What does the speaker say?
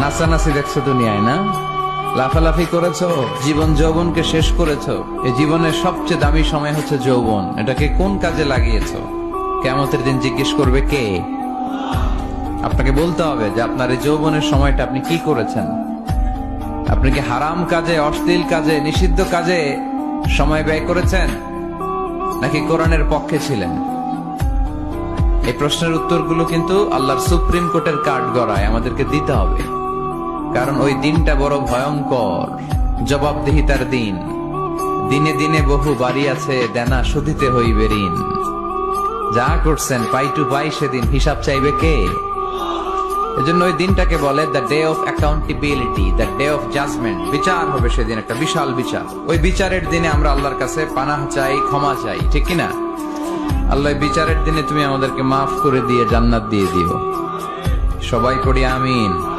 নাচানাচি দেখছ দুনিয়ায়, না? লাফালাফি করেছ, জীবন যৌবনকে শেষ করেছ। এই জীবনের সবচেয়ে দামি সময় হচ্ছে যৌবন। এটাকে কোন কাজে লাগিয়েছো? কেমতের দিন জিজ্ঞেস করবে কে? আপনাকে বলতে হবে যে আপনার এই যৌবনের সময়টা আপনি কি করেছেন। আপনি কি হারাম কাজে, অশ্লীল কাজে, নিষিদ্ধ কাজে সময় ব্যয় করেছেন? নাকি কোরআনের পক্ষে ছিলেন? এই প্রশ্নের উত্তরগুলো কিন্তু আল্লাহর সুপ্রিম কোর্টের কার্ড গড়ায় আমাদেরকে দিতে হবে। কারণ ওই দিনটা বড় ভয়ঙ্কর। জবাবদিহিতার দিন। দিনে দিনে বহু বাড়ি আছে, দেনা শুধিতে হইবে ঋণ। যা করছেন, পাই টু পাই সেদিন হিসাব চাইবে কে? এজন্য ওই দিনটাকে বলে the day of accountability, the day of judgement. বিচার হবে সেদিন, একটা বিশাল বিচার। ওই বিচারের দিনে আমরা আল্লাহর কাছে পানাহ চাই, ক্ষমা চাই, ঠিক কিনা? আল্লাহ বিচারের দিনে তুমি আমাদেরকে মাফ করে দিয়ে জান্নাত দিয়ে দিও। সবাই পড়ি আমিন।